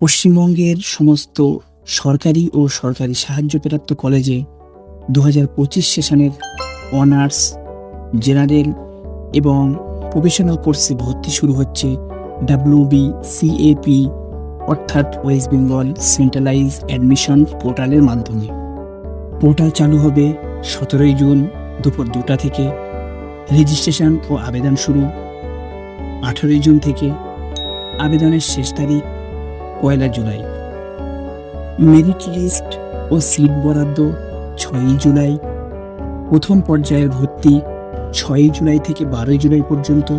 পশ্চিমবঙ্গের সমস্ত সরকারি ও সরকারি সাহায্যপ্রাপ্ত কলেজে দু হাজার পঁচিশ সেশনের অনার্স, জেনারেল এবং প্রফেশনাল কোর্সে ভর্তি শুরু হচ্ছে ডাব্লিউবি সিএপি অর্থাৎ ওয়েস্ট বেঙ্গল সেন্ট্রালাইজ অ্যাডমিশন পোর্টালের মাধ্যমে। পোর্টাল চালু হবে সতেরোই জুন দুপুর দুটা থেকে। রেজিস্ট্রেশন ও আবেদন শুরু আঠেরোই জুন থেকে। আবেদনের শেষ তারিখ পয়লা জুলাই। মেরিট লিস্ট ও সিট বরাদ্দ ছয়ই জুলাই। প্রথম পর্যায়ের ভর্তি ছয়ই জুলাই থেকে বারোই জুলাই পর্যন্ত।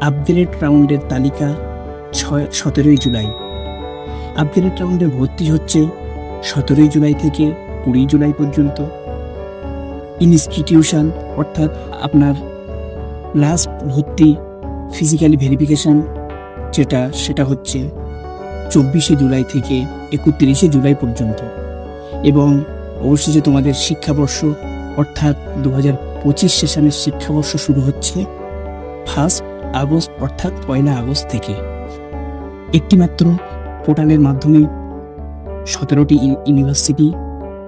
আপগ্রেড রাউন্ডের তালিকা ছয়, সতেরোই জুলাই। আপগ্রেড রাউন্ডে ভর্তি হচ্ছে সতেরোই জুলাই থেকে কুড়ি জুলাই পর্যন্ত। ইনস্টিটিউশন অর্থাৎ আপনার লাস্ট ভর্তি ফিজিক্যালি ভেরিফিকেশান যেটা, সেটা হচ্ছে চব্বিশে জুলাই থেকে একত্রিশে জুলাই পর্যন্ত। এবং অবশেষে তোমাদের শিক্ষাবর্ষ, অর্থাৎ দু হাজার পঁচিশ সেশনের শিক্ষাবর্ষ শুরু হচ্ছে ফার্স্ট আগস্ট, অর্থাৎ পয়লা আগস্ট থেকে। একটিমাত্র পোর্টালের মাধ্যমে সতেরোটি ইউনিভার্সিটি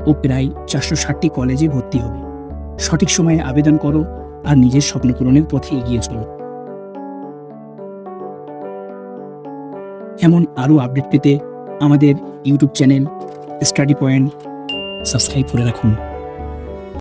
ও প্রায় চারশো ষাটটি কলেজে ভর্তি হবে। সঠিক সময়ে আবেদন করো আর নিজের স্বপ্ন পূরণের পথে এগিয়ে চলো। এমন আরও আপডেট পেতে আমাদের YouTube channel Study Point subscribe করে রাখুন।